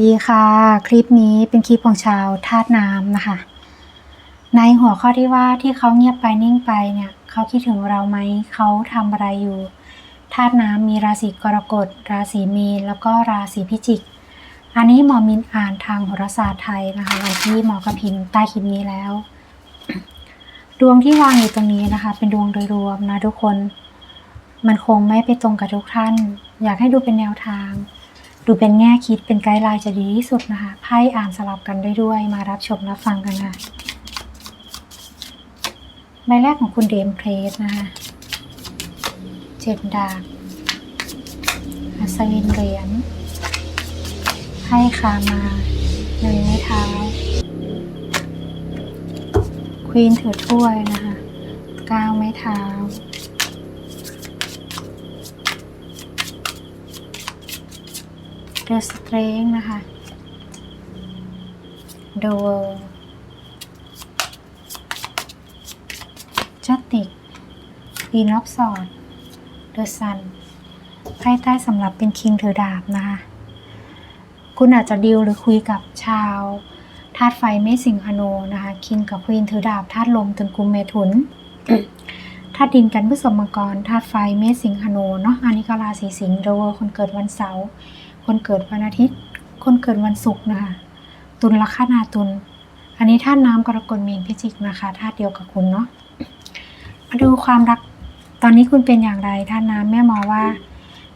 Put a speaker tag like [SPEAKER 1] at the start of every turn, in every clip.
[SPEAKER 1] ดีค่ะ คลิปนี้เป็นคลิปของชาวธาตุน้ำนะคะ ในหัวข้อที่ว่าที่เขาเงียบไปนิ่งไปเนี่ยเขาคิดถึงเราไหมเขาทำอะไรอยู่ธาตุน้ำมีราศีกรกฎ ราศีมีนแล้วก็ราศีพิจิก อันนี้หมอมินอ่านทางโหราศาสตร์ไทยนะคะวันที่หมอกระพินใต้คลิปนี้แล้ว ดวงที่วางอยู่ตรงนี้นะคะ เป็นดวงโดยรวมนะทุกคน มันคงไม่ไปตรงกับทุกท่าน อยากให้ดูเป็นแนวทาง ดูเป็นแง่คิดเป็นไกด์ไลน์จะดีที่สุดนะคะไพ่อ่านสลับกันได้ด้วย มารับชมรับฟังกันค่ะใบแรกของคุณเดมเพลสนะคะเจ็ดดาบอัศวินเหรียญไพ่คามาหนึ่งไม้เท้าควีนถือถ้วยนะคะก้าวไม้เท้า The Strength นะคะ The World Justice Queen of Swords The Sun ไพ่ใต้สำหรับเป็น King ถือดาบนะคะ คุณอาจจะดีลหรือคุยกับชาวธาตุไฟเมสิงหโนนะคะคิงกับควีนถือดาบธาตุลมตุนกุมเมถุนธาตุดินกันพฤษภมังกรธาตุไฟเมสิงหโนเนาะอันนี้ก็ราศีสิงห์เดวคนเกิดวันเสาร์ คนเกิดวันอาทิตย์ คนเกิดวันศุกร์นะคะ ตุลลัคนาตุล อันนี้ธาตุน้ำกรกฎมีนพิจิกนะคะธาตุเดียวกับคุณเนาะ มาดูความรัก ตอนนี้คุณเป็นอย่างไรธาตุน้ำแม่หมอว่า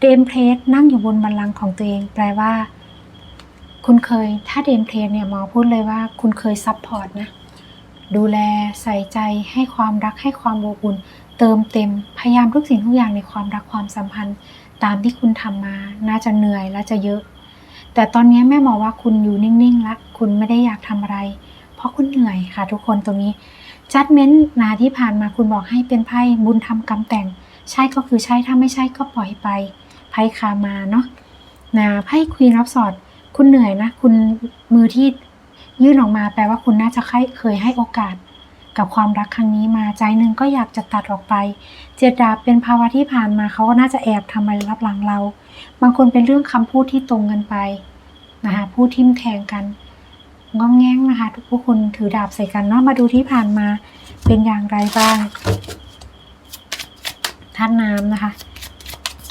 [SPEAKER 1] เดมเพลสนั่งอยู่บนบัลลังก์ของตัวเอง แปลว่า คุณเคย ถ้าเดมเพลสเนี่ยหมอพูดเลยว่า คุณเคยซัพพอร์ตนะ ดูแลใส่ใจให้ความรักให้ความอบอุ่นเติมเต็มพยายามทุกสิ่งทุกอย่างในความรักความสัมพันธ์ ตามที่คุณทำมา น่าจะเหนื่อยและจะเยอะ แต่ตอนนี้แม่หมอว่าคุณอยู่นิ่งๆละคุณไม่ได้อยากทำอะไร เพราะคุณเหนื่อยค่ะ ทุกคนตรงนี้จัดเม้นนาที่ผ่านมาคุณบอกให้เป็นไพ่บุญทำกรรมแต่ง ใช่ก็คือใช่ถ้าไม่ใช่ก็ปล่อยไปไพ่คามาเนาะนะไพ่ควีนรับสอดคุณเหนื่อยนะ คุณมือที่ยื่นออกมาแปลว่าคุณน่าจะเคยให้โอกาส กับความรักครั้งนี้มาใจหนึ่งก็อยากจะตัดออกไป เจดดาบเป็นภาวะที่ผ่านมาเขาก็น่าจะแอบทำอะไรรับหลังเรา บางคนเป็นเรื่องคำพูดที่ตรงกันไปนะคะพูดทิมแทงกันง้องแง้งนะคะ ทุกผู้คนถือดาบใส่กันเนาะมาดูที่ผ่านมาเป็นอย่างไรบ้างท่านน้ำนะคะ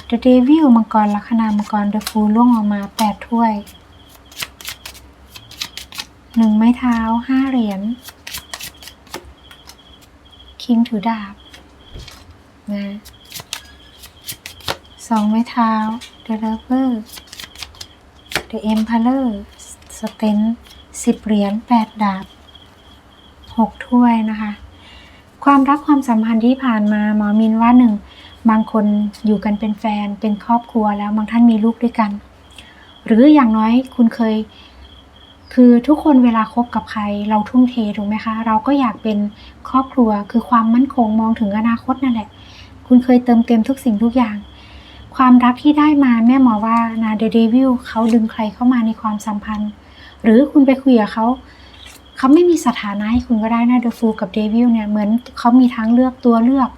[SPEAKER 1] The Devil มังกรลัคนามังกร The Fool ล่วงออกมาแปดถ้วยหนึ่งไม้เท้าห้าเหรียญ คิงถือดาบนะสองไม้เท้า The Lover The Emperor สเตนสิบเหรียญแปดดาบหกถ้วยนะคะ ความรักความสัมพันธ์ที่ผ่านมาหมอมินว่าหนึ่งบางคนอยู่กันเป็นแฟนเป็นครอบครัวแล้วบางท่านมีลูกด้วยกัน หรืออย่างน้อยคุณเคย คือทุกคนเวลาคบกับใครเราทุ่มเทถูกไหมคะ เราก็อยากเป็นครอบครัวคือความมั่นคงมองถึงอนาคตนั่นแหละ คุณเคยเติมเต็มทุกสิ่งทุกอย่าง ความรักที่ได้มาแม่หมอว่านาเดเดวิลเขาดึงใครเข้ามาในความสัมพันธ์ หรือคุณไปคุยกับเขาเขาไม่มีสถานะให้คุณก็ได้นะเดอะฟูกับเดวิลเนี่ยเหมือนเขามีทางเลือกตัวเลือก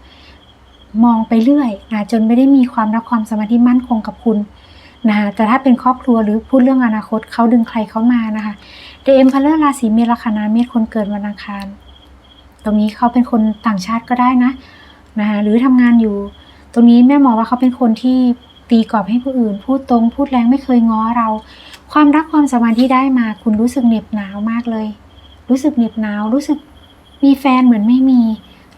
[SPEAKER 1] มองไปเรื่อยนะจนไม่ได้มีความรักความสมพันธ์ที่มั่นคงกับคุณ นะคะแต่ถ้าเป็นครอบครัวหรือพูดเรื่องอนาคตเขาดึงใครเข้ามานะคะเดเอ็มพัลเลอร์ราศีเมษลัคนาเมษคนเกิดวันอังคาร ตรงนี้เขาเป็นคนต่างชาติก็ได้นะนะคะหรือทำงานอยู่ ตรงนี้แม่หมอว่าเขาเป็นคนที่ตีกรอบให้ผู้อื่น พูดตรง พูดแรงไม่เคยง้อเรา ความรักความสัมพันธ์ที่ได้มา คุณรู้สึกเหน็บหนาวมากเลย รู้สึกเหน็บหนาว รู้สึกมีแฟนเหมือนไม่มี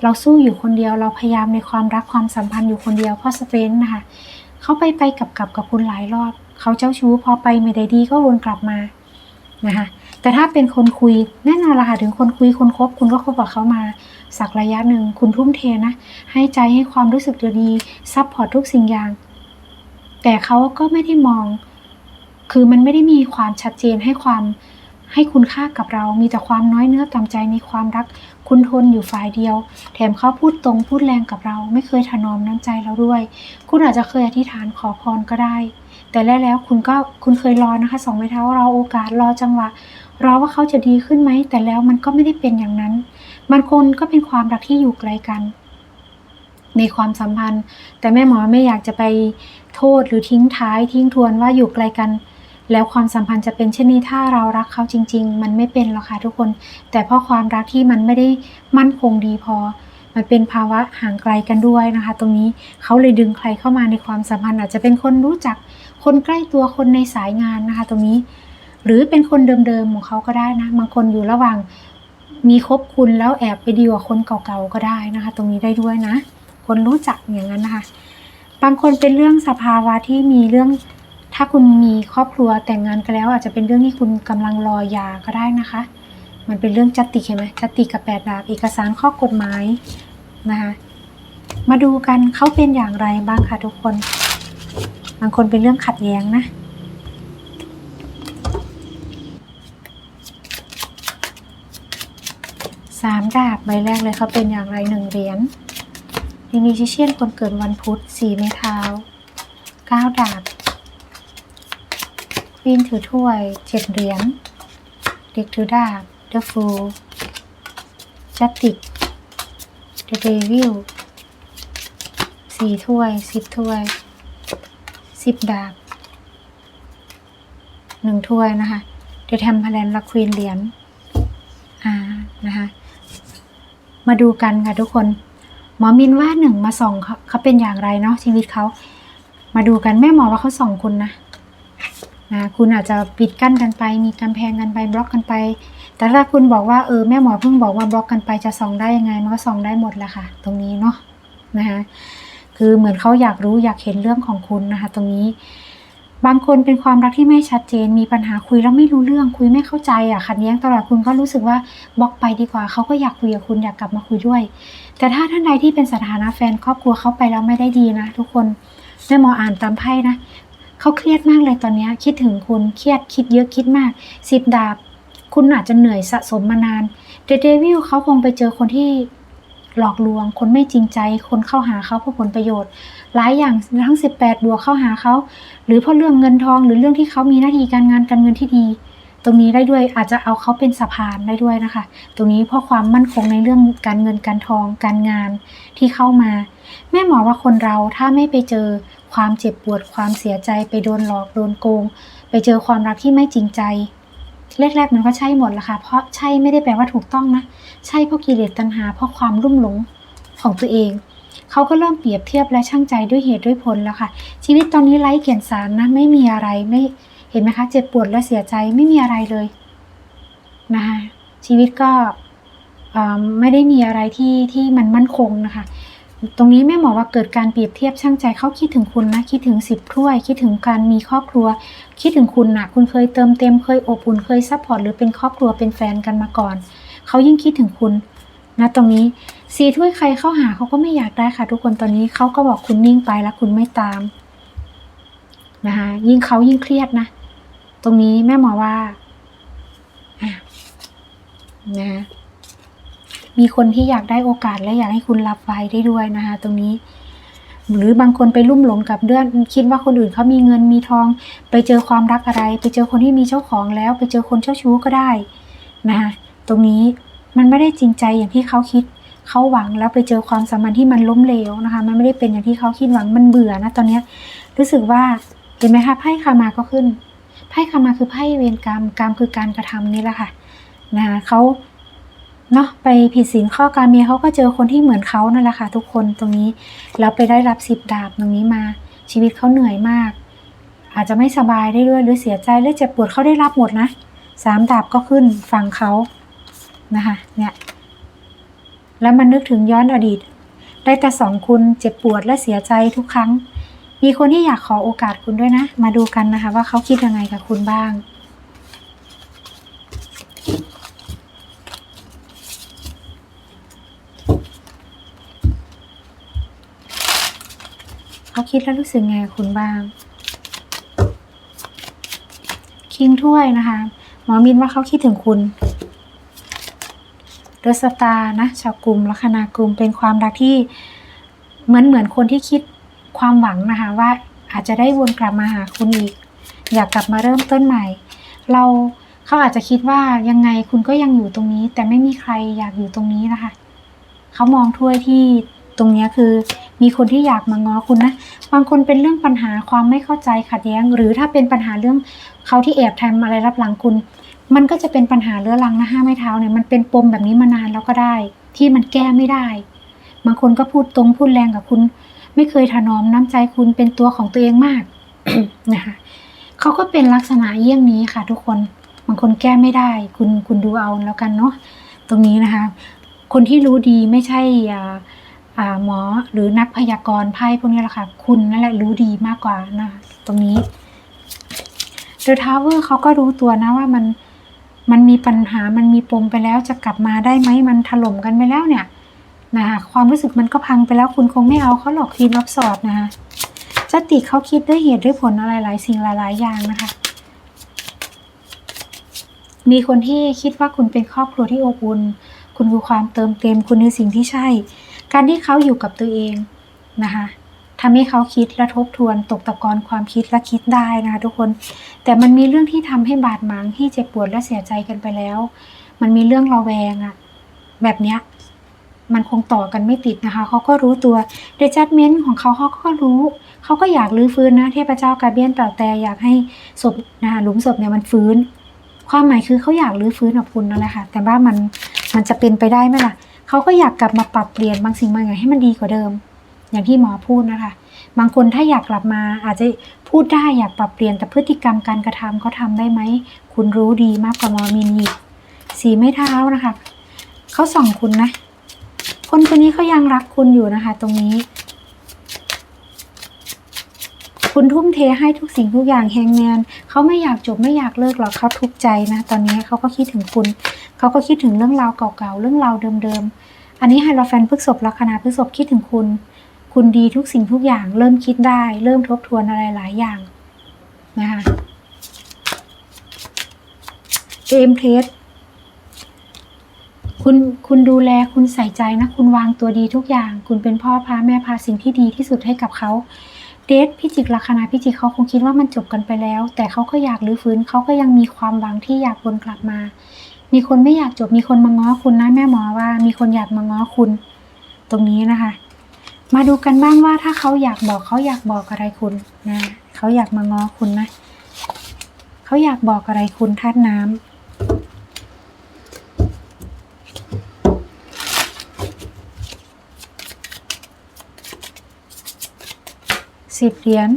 [SPEAKER 1] เราสู้อยู่คนเดียว เราพยายามในความรักความสัมพันธ์อยู่คนเดียวเพราะสเตรนนะคะ เขาไปไปกลับกลับกับคุณหลายรอบ เขาเจ้าชู้พอไปไม่ได้ดีก็วนกลับมานะคะแต่ถ้าเป็นคนคุยแน่นอนละค่ะถึงคนคุยคนคบคุณก็คบกับเขามา สักระยะหนึ่งคุณทุ่มเทนะ ให้ใจให้ความรู้สึกดีซัพพอร์ตทุกสิ่งอย่าง แต่เขาก็ไม่ได้มอง คือมันไม่ได้มีความชัดเจนให้ความ ให้คุณค่ากับเรามีแต่ความน้อยเนื้อต่ำใจในความรัก คุณทนอยู่ฝ่ายเดียว แถมเขาพูดตรงพูดแรงกับเรา ไม่เคยถนอมน้ำใจเราด้วย คุณอาจจะเคยอธิษฐานขอพรก็ได้ แต่แล้วแล้วคุณก็คุณเคยรอนะคะสองไม้เท้ารอโอกาสรอจังหวะรอว่าเขาจะดีขึ้นไหม แต่แล้วมันก็ไม่ได้เป็นอย่างนั้น มันคนก็เป็นความรักที่อยู่ไกลกัน ในความสัมพันธ์ แต่แม่หมอไม่อยากจะไปโทษหรือทิ้งท้ายทิ้งทวนว่าอยู่ไกลกัน แล้วความสัมพันธ์จะเป็นเช่นนี้ถ้าเรารักเขาจริง ๆ มันไม่เป็นหรอกค่ะทุกคน แต่เพราะความรักที่มันไม่ได้มั่นคงดีพอ มันเป็นภาวะห่างไกลกันด้วยนะคะ ตรงนี้เขาเลยดึงใครเข้ามาในความสัมพันธ์ อาจจะเป็นคนรู้จักคนใกล้ตัวคนในสายงานนะคะ ตรงนี้ หรือเป็นคนเดิมๆของเขาก็ได้นะบางคนอยู่ระหว่างมีคบคุณแล้วแอบไปดีกว่าคนเก่าๆก็ได้นะคะ ตรงนี้ได้ด้วยนะ คนรู้จักอย่างนั้นนะคะ บางคนเป็นเรื่องสภาวะที่มีเรื่อง ถ้าคุณมีครอบครัวแต่งงานกันแล้ว อาจจะเป็นเรื่องที่คุณกำลังรอยาก็ได้นะคะ มันเป็นเรื่องจติเห็นไหมจติกับแปดดาบเอกสารข้อกฎหมายนะคะมาดูกันเขาเป็นอย่างไรบ้างค่ะทุกคน บางคนเป็นเรื่องขัดแย้งนะสามดาบใบแรกเลยเขาเป็นอย่างไรหนึ่งเหรียญมีมิชิเชียนคนเกิดวันพุธสี่ไม้เท้าเก้าดาบ วีนถือถ้วยเจ็ดเหรียญ เด็กถือดาบเดอะฟูจัตติกเดอะเดวิลสี่ถ้วยสิบถ้วยสิบดาบหนึ่งถ้วยนะคะเดอะแทมพลนละควีนเหรียญอ่านะคะมาดูกันค่ะทุกคนหมอมินว่าหนึ่งมาส่องเขาเขาเป็นอย่างไรเนาะชีวิตเขา มาดูกันแม่หมอว่าเขาส่องคุณนะ นะคุณอาจจะปิดกั้นกันไป มีกำแพงกันไปบล็อกกันไป แต่ถ้าคุณบอกว่าเออแม่หมอเพิ่งบอกว่าบล็อกกันไปจะส่องได้ยังไงมันก็ส่องได้หมดแหละค่ะ ตรงนี้เนาะนะคะคือเหมือนเขาอยากรู้อยากเห็นเรื่องของคุณนะคะ ตรงนี้ บางคนเป็นความรักที่ไม่ชัดเจนมีปัญหาคุยแล้วไม่รู้เรื่อง คุยไม่เข้าใจอะขัดแย้งตลอดคุณก็รู้สึกว่าบล็อกไปดีกว่าเขาก็อยากคุยกับคุณอยากกลับมาคุยด้วย แต่ถ้าท่านใดที่เป็นสถานะแฟนครอบครัวเขาไปแล้วไม่ได้ดีนะ ทุกคนแม่หมออ่านตามไพ่นะ เขาเครียดมากเลยตอนนี้คิดถึงคุณเครียดคิดเยอะคิดมากสิบดาบ คุณอาจจะเหนื่อยสะสมมานานเดเดวิลเขาคงไปเจอคนที่หลอกลวง คนไม่จริงใจ คนเข้าหาเขาเพื่อผลประโยชน์ หลายอย่างทั้ง 18 บวกเข้าหาเขา หรือเพราะเรื่องเงินทองหรือเรื่องที่เขามีหน้าที่การงานการเงินที่ดี ตรงนี้ได้ด้วยอาจจะเอาเขาเป็นสะพานได้ด้วยนะคะ ตรงนี้เพราะความมั่นคงในเรื่องการเงินการทองการงานที่เข้ามา แม่หมอว่าคนเราถ้าไม่ไปเจอ ความเจ็บปวดความเสียใจไปโดนหลอกโดนโกง ไปเจอความรักที่ไม่จริงใจแรกๆมันก็ใช่หมดละค่ะ เพราะใช่ไม่ได้แปลว่าถูกต้องนะ ใช่เพราะกิเลสตัณหา เพราะความรุ่มหลงของตัวเอง เขาก็เริ่มเปรียบเทียบและช่างใจด้วยเหตุด้วยผลแล้วค่ะ ชีวิตตอนนี้ไร้เกียรติสารนะ ไม่มีอะไรไม่เห็นไหมคะ เจ็บปวดและเสียใจไม่มีอะไรเลยนะคะชีวิตก็ไม่ได้มีอะไรที่ที่มันมั่นคงนะคะ ตรงนี้แม่หมอว่าเกิดการเปรียบเทียบช่างใจเขาคิดถึงคุณนะ คิดถึงสิบถ้วย คิดถึงการมีครอบครัว คิดถึงคุณนะคุณเคยเติมเต็มเคยอบอุ่นเคยซัพพอร์ตหรือเป็นครอบครัวเป็นแฟนกันมาก่อนเขายิ่งคิดถึงคุณนะตรงนี้สีถ้วยใครเข้าหาเขาก็ไม่อยากได้ค่ะ ทุกคนตอนนี้เขาก็บอกคุณนิ่งไปแล้วคุณไม่ตามนะคะยิ่งเขายิ่งเครียดนะ ตรงนี้แม่หมอว่าอะนะ มีคนที่อยากได้โอกาสและอยากให้คุณรับไว้ได้ด้วยนะคะ ตรงนี้ หรือบางคนไปลุ่มหลงกับเรื่องคิดว่าคนอื่นเขามีเงินมีทอง ไปเจอความรักอะไร ไปเจอคนที่มีเจ้าของแล้ว ไปเจอคนเจ้าชู้ก็ได้นะคะตรงนี้มันไม่ได้จริงใจอย่างที่เขาคิดเขาหวังแล้วไปเจอความสัมพันธ์ที่มันล้มเหลวนะคะ มันไม่ได้เป็นอย่างที่เขาคิดหวังมันเบื่อนะตอนเนี้รู้สึกว่าเห็นไหมคะไพ่คามาก็ขึ้นไพ่คามาคือไพ่เวรกรรมกรรมคือการกระทำนี่แหละค่ะนะคะเขา เนาะไปผิดศีลข้อการเมียเขาก็เจอคนที่เหมือนเขานั่นแหละค่ะ ทุกคนตรงนี้แล้วไปได้รับสิบดาบตรงนี้มา ชีวิตเขาเหนื่อยมาก อาจจะไม่สบายได้ด้วยหรือเสียใจหรือเจ็บปวดเขาได้รับหมดนะสามดาบก็ขึ้นฝั่งเขานะคะเนี่ยแล้วมันนึกถึงย้อนอดีต ได้แต่สองคุณเจ็บปวดและเสียใจทุกครั้ง มีคนที่อยากขอโอกาสคุณด้วยนะ มาดูกันนะคะ ว่าเขาคิดยังไงกับคุณบ้าง เขาคิดแล้วรู้สึกไงคุณบ้าง คิงถ้วยนะคะ หมอมินว่าเขาคิดถึงคุณเดอะสตาร์นะชาวกลุ่มลัคนากลุ่มเป็นความรักที่เหมือนเหมือนคนที่คิดความหวังนะคะ ว่าอาจจะได้วนกลับมาหาคุณอีก อยากกลับมาเริ่มต้นใหม่ เราเขาอาจจะคิดว่ายังไงคุณก็ยังอยู่ตรงนี้ แต่ไม่มีใครอยากอยู่ตรงนี้นะคะเขามองถ้วยที่ตรงนี้คือ มีคนที่อยากมาง้อคุณนะ บางคนเป็นเรื่องปัญหาความไม่เข้าใจขัดแย้ง หรือถ้าเป็นปัญหาเรื่องเขาที่แอบทำอะไรรับหลังคุณ มันก็จะเป็นปัญหาเรื้อรังนะห้าไม้เท้าเนี่ยมันเป็นปมแบบนี้มานานแล้วก็ได้ ที่มันแก้ไม่ได้ บางคนก็พูดตรงพูดแรงกับคุณ ไม่เคยถนอมน้ำใจคุณเป็นตัวของตัวเองมากนะคะเขาก็เป็นลักษณะเยี่ยงนี้ค่ะ ทุกคนบางคนแก้ไม่ได้ คุณคุณดูเอาแล้วกันเนาะตรงนี้นะคะ คนที่รู้ดีไม่ใช่อ่า หมอหรือนักพยากรณ์ไพ่พวกนี้แหละค่ะ คุณนั่นแหละรู้ดีมากกว่านะตรงนี้ The Tower เขาก็รู้ตัวนะว่ามันมันมีปัญหามันมีปมไปแล้วจะกลับมาได้ไหมมันถล่มกันไปแล้วเนี่ยนะคะความรู้สึกมันก็พังไปแล้วคุณคงไม่เอาเขาหรอกคีนรับสอดนะคะจติเขาคิดด้วยเหตุด้วยผลอะไรหลายสิ่งหลายๆอย่างนะคะ มีคนที่คิดว่าคุณเป็นครอบครัวที่อบอุ่นคุณคือความเติมเต็มคุณคือสิ่งที่ใช่ การที่เขาอยู่กับตัวเองนะคะทำให้เขาคิดและทบทวนตกตะกอนความคิดและคิดได้นะคะทุกคน แต่มันมีเรื่องที่ทำให้บาดหมางที่เจ็บปวดและเสียใจกันไปแล้ว มันมีเรื่องระแวงอะแบบเนี้ยมันคงต่อกันไม่ติดนะคะ เขาก็รู้ตัวเดจัดเมนต์ของเขาเขาก็รู้ เขาก็อยากรื้อฟื้นนะ เทพเจ้ากาเบียนเต่าแต่อยากให้ศพนะคะหลุมศพเนี่ยมันฟื้น ความหมายคือเขาอยากรื้อฟื้นกับคุณนั่นแหละค่ะ แต่ว่ามันมันจะเป็นไปได้ไหมล่ะ เขาก็อยากกลับมาปรับเปลี่ยนบางสิ่งบางอย่างให้มันดีกว่าเดิม อย่างที่หมอพูดนะคะ บางคนถ้าอยากกลับมาอาจจะพูดได้อยากปรับเปลี่ยนแต่พฤติกรรมการกระทำเขาทำได้ไหม คุณรู้ดีมากกว่าหมอมินอีกสีไม่เท้านะคะเขาส่องคุณนะ คนคนนี้เขายังรักคุณอยู่นะคะ ตรงนี้ คุณทุ่มเทให้ทุกสิ่งทุกอย่างแฮงแมนเขาไม่อยากจบไม่อยากเลิกหรอกเขาทุกใจนะ ตอนนี้เขาก็คิดถึงคุณ เขาก็คิดถึงเรื่องราวเก่าๆ เรื่องราวเดิมๆ อันนี้ไฮโลแฟนพฤกษบลัคนาพฤกษบคิดถึงคุณ คุณดีทุกสิ่งทุกอย่าง เริ่มคิดได้ เริ่มทบทวนอะไรหลายอย่างนะคะเอมเพลสคุณคุณดูแลคุณใส่ใจนะ คุณวางตัวดีทุกอย่าง คุณเป็นพ่อพาแม่พาสิ่งที่ดีที่สุดให้กับเขาเดทพิจิกลัคนาพิจิกเขาคงคิดว่ามันจบกันไปแล้ว แต่เขาก็อยากรื้อฟื้นเขาก็ยังมีความหวังที่อยากวนกลับมา มีคนไม่อยากจบมีคนมาง้อคุณนะแม่หมอว่ามีคนอยากมาง้อคุณ ตรงนี้นะคะ มาดูกันบ้างว่าถ้าเขาอยากบอกเขาอยากบอกอะไรคุณนะเขาอยากมาง้อคุณนะเขาอยากบอกอะไรคุณธาตุน้ำสิบเหรียญ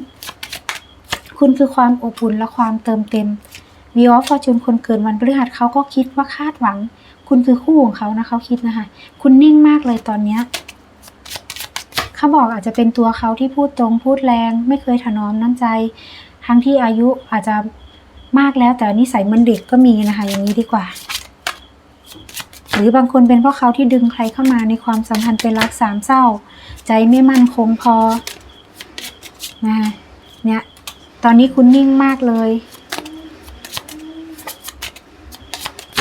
[SPEAKER 1] คุณคือความอบอุ่นและความเติมเต็ม วีออฟฟอร์จูนคนเกิดวันพฤหัสเขาก็คิดว่าคาดหวัง คุณคือคู่ของเขานะเขาคิดนะคะ คุณนิ่งมากเลยตอนเนี้ยเขาบอกอาจจะเป็นตัวเขาที่พูดตรงพูดแรง ไม่เคยถนอมน้ำใจ ทั้งที่อายุอาจจะมากแล้วแต่นิสัยมันเด็กก็มีนะคะ อย่างนี้ดีกว่า หรือบางคนเป็นเพราะเขาที่ดึงใครเข้ามาในความสัมพันธ์เป็นรักสามเศร้า ใจไม่มั่นคงพอนะคะเนี่ยตอนนี้คุณนิ่งมากเลย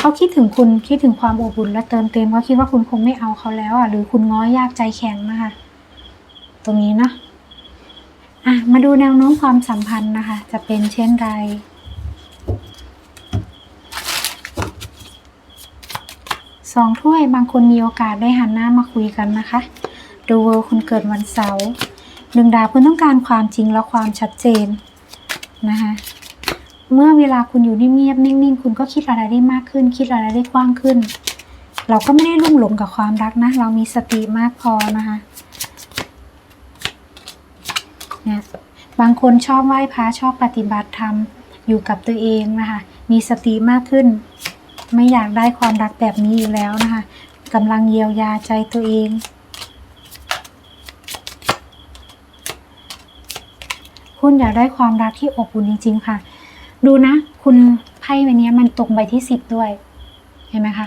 [SPEAKER 1] เขาคิดถึงคุณคิดถึงความอบอุ่นและเติมเต็มเขาคิดว่าคุณคงไม่เอาเขาแล้วอะหรือคุณง้อยยากใจแข็งนะคะ ตรงนี้เนาะอะมาดูแนวโน้มความสัมพันธ์นะคะ จะเป็นเช่นไรสองถ้วยบางคนมีโอกาสได้หันหน้ามาคุยกันนะคะดูเวอร์คุณเกิดวันเสาร์หนึ่งดาวคุณต้องการความจริงและความชัดเจนนะคะ เมื่อเวลาคุณอยู่นิ่งๆนิ่งๆ คุณก็คิดอะไรได้มากขึ้น คิดอะไรได้กว้างขึ้น เราก็ไม่ได้ลุ่มหลงกับความรักนะ เรามีสติมากพอนะคะเนี่ยบางคนชอบไหว้พระชอบปฏิบัติธรรมอยู่กับตัวเองนะคะ มีสติมากขึ้น ไม่อยากได้ความรักแบบนี้อีกแล้วนะคะกำลังเยียวยาใจตัวเอง คุณอยากได้ความรักที่อบอุ่นจริงๆค่ะ ดูนะ คุณไพ่ใบนี้มันตกใบที่สิบด้วย เห็นไหมคะ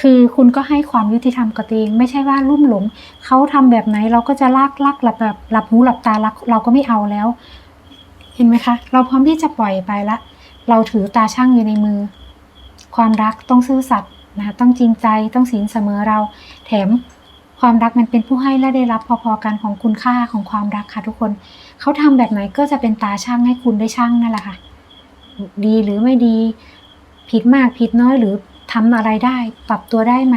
[SPEAKER 1] คือคุณก็ให้ความยุติธรรมกับตัวเองไม่ใช่ว่าลุ่มหลงเขาทำแบบไหนเราก็จะลากลักหลับแบบหลับหูหลับตาลักเราก็ไม่เอาแล้ว เห็นไหมคะ เราพร้อมที่จะปล่อยไปละ เราถือตาช่างอยู่ในมือ ความรักต้องซื่อสัตย์นะต้องจริงใจต้องศีลเสมอเรา แถมความรักมันเป็นผู้ให้และได้รับพอๆกันของคุณค่าของความรักค่ะทุกคน เขาทำแบบไหนก็จะเป็นตาช่างให้คุณได้ช่างนั่นแหละค่ะ ดีหรือไม่ดี ผิดมากผิดน้อยหรือทำอะไรได้ ปรับตัวได้ไหม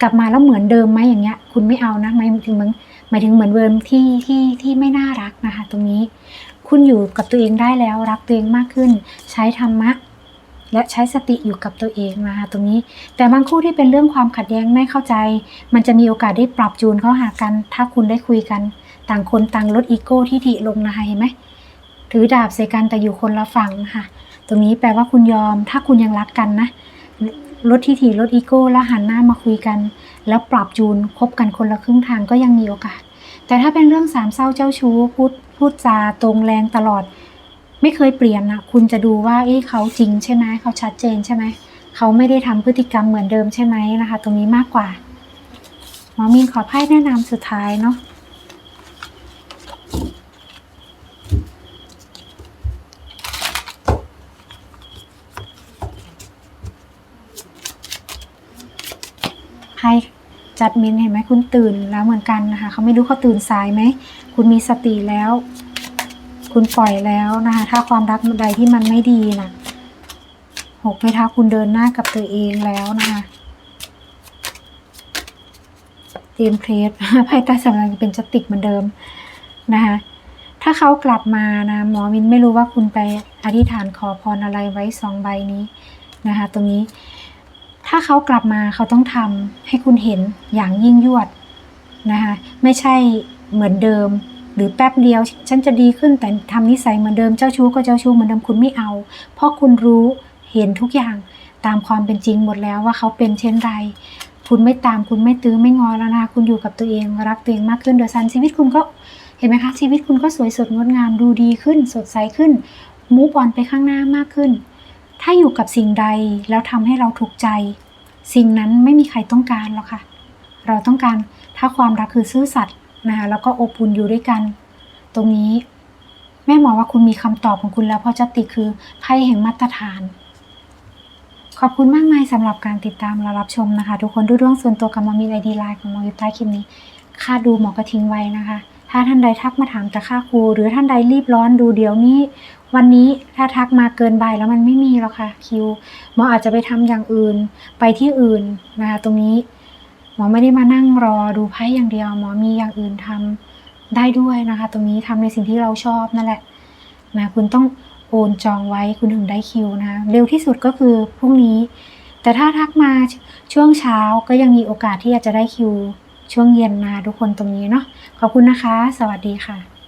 [SPEAKER 1] กลับมาแล้วเหมือนเดิมไหมอย่างเงี้ย คุณไม่เอานะหมายถึงเหมือนหมายถึงเหมือนเดิมที่ที่ที่ไม่น่ารักนะคะ ตรงนี้ คุณอยู่กับตัวเองได้แล้ว รักตัวเองมากขึ้น ใช้ธรรมะและใช้สติอยู่กับตัวเองนะคะตรงนี้ แต่บางคู่ที่เป็นเรื่องความขัดแย้งไม่เข้าใจ มันจะมีโอกาสได้ปรับจูนเข้าหากัน ถ้าคุณได้คุยกัน ต่างคนต่างลดอีโก้ที่ถิลงนะคะเห็นไหมถือดาบใส่กันแต่อยู่คนละฝั่งนะคะ ตรงนี้แปลว่าคุณยอม ถ้าคุณยังรักกันนะ ลดทิฐิลดอีโก้แล้วหันหน้ามาคุยกัน แล้วปรับจูนคบกันคนละครึ่งทางก็ยังมีโอกาส แต่ถ้าเป็นเรื่องสามเศร้าเจ้าชู้พูดพูดจาตรงแรงตลอด ไม่เคยเปลี่ยนนะคุณจะดูว่าเอ๊ะเขาจริงใช่ไหมเขาชัดเจนใช่ไหมเขาไม่ได้ทำพฤติกรรมเหมือนเดิมใช่ไหมนะคะ ตรงนี้มากกว่าหมอมีนขอไพ่แนะนำสุดท้ายเนาะ ให้ จัดมินเห็นไหมคุณตื่นแล้วเหมือนกันนะคะเขาไม่รู้เขาตื่นสายไหม คุณมีสติแล้ว คุณปล่อยแล้วนะคะ ถ้าความรักใดที่มันไม่ดีนะหกไม้เท้าคุณเดินหน้ากับตัวเองแล้วนะคะเตรียมเพลสไพ่ใต้สำรับเป็นสติกเหมือนเดิมนะคะถ้าเขากลับมานะหมอมินไม่รู้ว่าคุณไปอธิษฐานขอพรอะไรไว้สองใบนี้นะคะ ตรงนี้ ถ้าเขากลับมาเขาต้องทำให้คุณเห็นอย่างยิ่งยวดนะคะไม่ใช่เหมือนเดิม หรือแป๊บเดียวฉันจะดีขึ้นแต่ทำนิสัยเหมือนเดิมเจ้าชู้ก็เจ้าชู้เหมือนเดิมคุณไม่เอา เพราะคุณรู้เห็นทุกอย่างตามความเป็นจริงหมดแล้วว่าเขาเป็นเช่นไร คุณไม่ตามคุณไม่ตื้อไม่งอแล้วนะคุณอยู่กับตัวเองรักตัวเองมากขึ้นโดยสันชีวิตคุณก็เห็นไหมคะชีวิตคุณก็สวยสดงดงามดูดีขึ้น สดใสขึ้นมูฟออนไปข้างหน้ามากขึ้น ถ้าอยู่กับสิ่งใดแล้วทำให้เราถูกใจ สิ่งนั้นไม่มีใครต้องการหรอกค่ะ เราต้องการถ้าความรักคือซื่อสัตย์นะคะแล้วก็อบอุ่นอยู่ด้วยกัน ตรงนี้ แม่หมอว่าคุณมีคำตอบของคุณแล้วเพราะจติคือไพ่แห่งมาตรฐาน ขอบคุณมากมายสำหรับการติดตามและรับชมนะคะ ทุกคนดูดวงส่วนตัวกับมอมีไอดีไลน์ของมออยู่ใต้คลิปนี้ ค่าดูหมอก็ทิ้งไว้นะคะ ถ้าท่านใดทักมาถามแต่ค่าครู หรือท่านใดรีบร้อนดูเดี๋ยวนี้ วันนี้ถ้าทักมาเกินใบแล้วมันไม่มีแล้วค่ะคิวหมออาจจะไปทำอย่างอื่นไปที่อื่นนะคะตรงนี้หมอไม่ได้มานั่งรอดูไพ่อย่างเดียว หมอมีอย่างอื่นทำได้ด้วยนะคะ ตรงนี้ทำในสิ่งที่เราชอบนั่นแหละนะคุณต้องโอนจองไว้คุณถึงได้คิวนะคะเร็วที่สุดก็คือพรุ่งนี้ แต่ถ้าทักมาช่วงเช้าก็ยังมีโอกาสที่จะได้คิว ช่วงเย็นมาทุกคนตรงนี้เนาะขอบคุณนะคะ สวัสดีค่ะ